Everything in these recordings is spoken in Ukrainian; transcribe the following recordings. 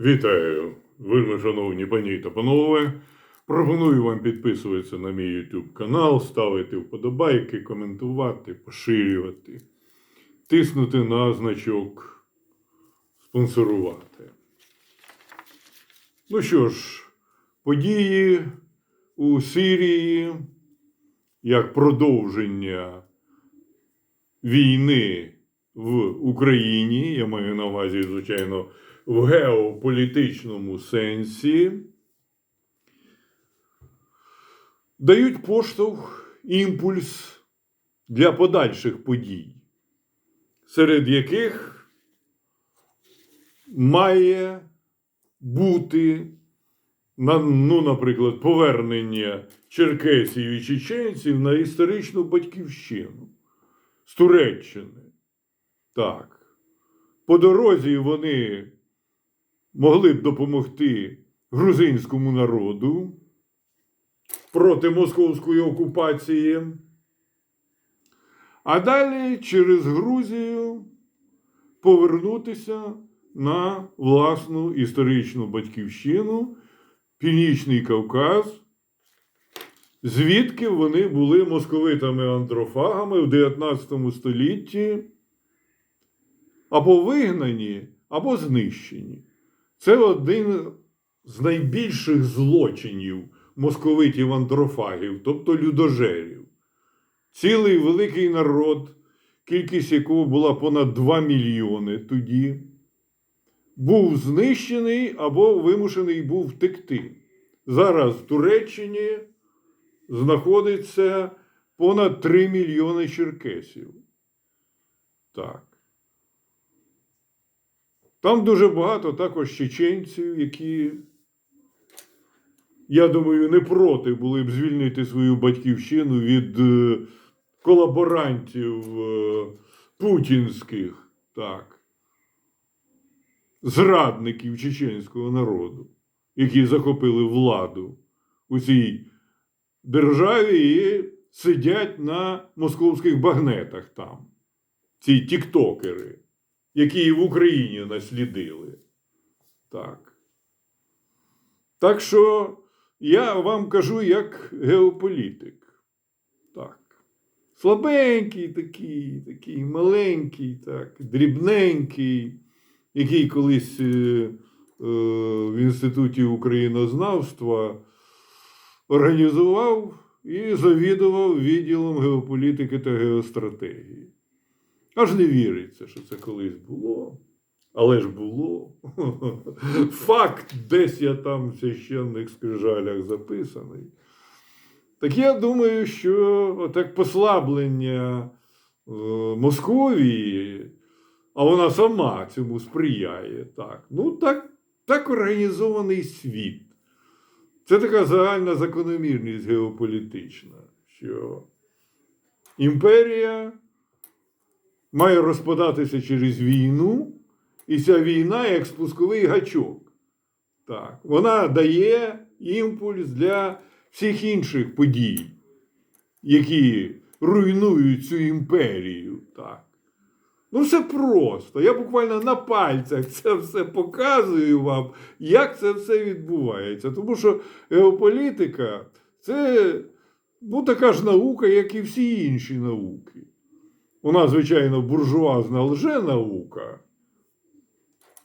Вітаю, вельми шановні пані та панове. Пропоную вам підписуватися на мій YouTube канал, ставити вподобайки, коментувати, поширювати, тиснути на значок, спонсорувати. Ну що ж, події у Сирії як продовження війни в Україні, я маю на увазі, звичайно, в геополітичному сенсі, дають поштовх, імпульс для подальших подій, серед яких має бути, ну, наприклад, повернення черкесів і чеченців на історичну батьківщину з Туреччини. Так. По дорозі вони могли б допомогти грузинському народу проти московської окупації. А далі через Грузію повернутися на власну історичну батьківщину, Північний Кавказ, звідки вони були московитами-андрофагами в 19 столітті або вигнані, або знищені. Це один з найбільших злочинів московитів андрофагів, тобто людожерів. Цілий великий народ, кількість якого була понад 2 мільйони тоді, був знищений або вимушений був втекти. Зараз в Туреччині знаходиться понад 3 мільйони черкесів. Так. Там дуже багато також чеченців, які, я думаю, не проти були б звільнити свою батьківщину від е, колаборантів е, путінських, так, зрадників чеченського народу, які захопили владу у цій державі і сидять на московських багнетах там. Ці тіктокери які і в Україні наслідили. Так. Так що я вам кажу як геополітик. Так. Слабенький такий, такий маленький, так, дрібненький, який колись е, е, в Інституті українознавства організував і завідував відділом геополітики та геостратегії. Аж не віриться, що це колись було. Але ж було. Факт, десь я там в священних скрижалях записаний. Так я думаю, що отак послаблення е, Московії, а вона сама цьому сприяє. Так. Ну, так, так організований світ. Це така загальна закономірність геополітична, що імперія має розпадатися через війну, і ця війна як спусковий гачок. Так, вона дає імпульс для всіх інших подій, які руйнують цю імперію. Так. Ну, все просто. Я буквально на пальцях це все показую вам, як це все відбувається. Тому що геополітика це ну, така ж наука, як і всі інші науки. Нас, звичайно, буржуазна лженаука,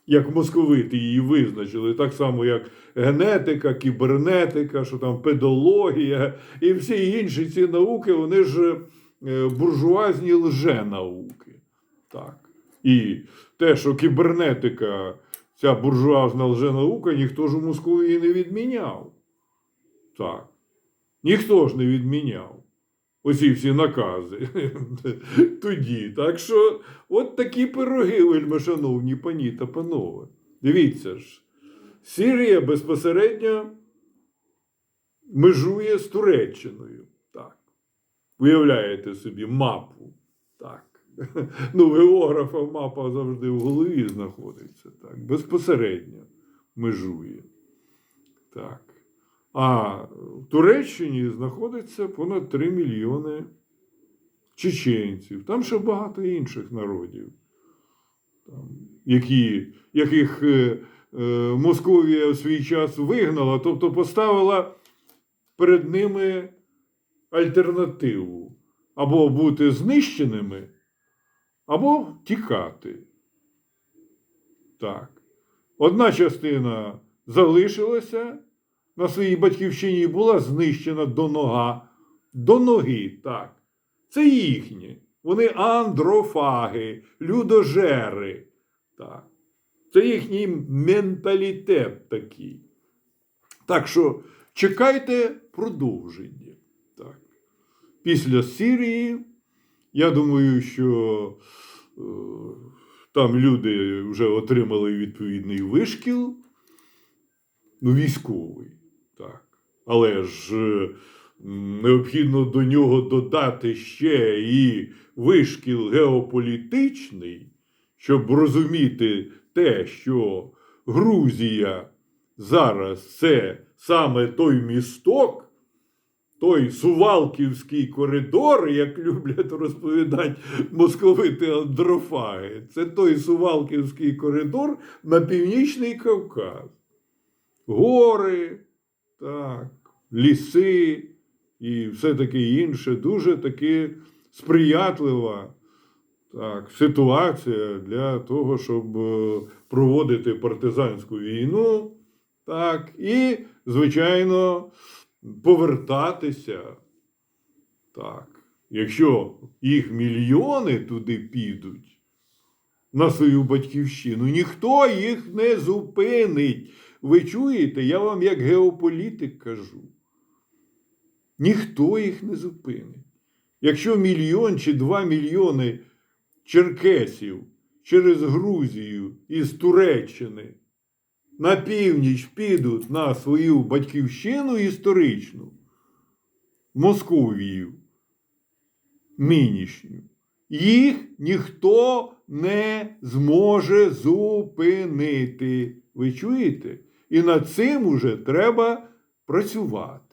як московити її визначили, так само, як генетика, кібернетика, що там педологія і всі інші ці науки, вони ж е, буржуазні лженауки. Так. І те, що кібернетика, ця буржуазна лженаука, ніхто ж у Московії не відміняв. Так. Ніхто ж не відміняв оці всі накази тоді. Так що, от такі пироги, вельми шановні пані та панове. Дивіться ж, Сирія безпосередньо межує з Туреччиною. Так. Уявляєте собі мапу. Так. Ну, географа мапа завжди в голові знаходиться. Так. Безпосередньо межує. Так. А в Туреччині знаходиться понад 3 мільйони чеченців. Там ще багато інших народів, які, яких е, Московія в свій час вигнала, тобто поставила перед ними альтернативу або бути знищеними, або тікати. Так. Одна частина залишилася на своїй батьківщині була знищена до нога. До ноги, так. Це їхнє. Вони андрофаги, людожери. Так. Це їхній менталітет такий. Так що чекайте продовження. Так. Після Сирії, я думаю, що е, там люди вже отримали відповідний вишкіл, ну, військовий. Але ж е, необхідно до нього додати ще і вишкіл геополітичний, щоб розуміти те, що Грузія зараз це саме той місток, той Сувалківський коридор, як люблять розповідати московити андрофаги, це той Сувалківський коридор на Північний Кавказ. Гори, так, ліси і все таке інше. Дуже таки сприятлива так, ситуація для того, щоб е, проводити партизанську війну. Так, і, звичайно, повертатися. Так. Якщо їх мільйони туди підуть на свою батьківщину, ніхто їх не зупинить. Ви чуєте, я вам як геополітик кажу. Ніхто їх не зупинить. Якщо мільйон чи два мільйони черкесів через Грузію із Туреччини на північ підуть на свою батьківщину історичну, Московію, нинішню, їх ніхто не зможе зупинити. Ви чуєте? І над цим уже треба працювати.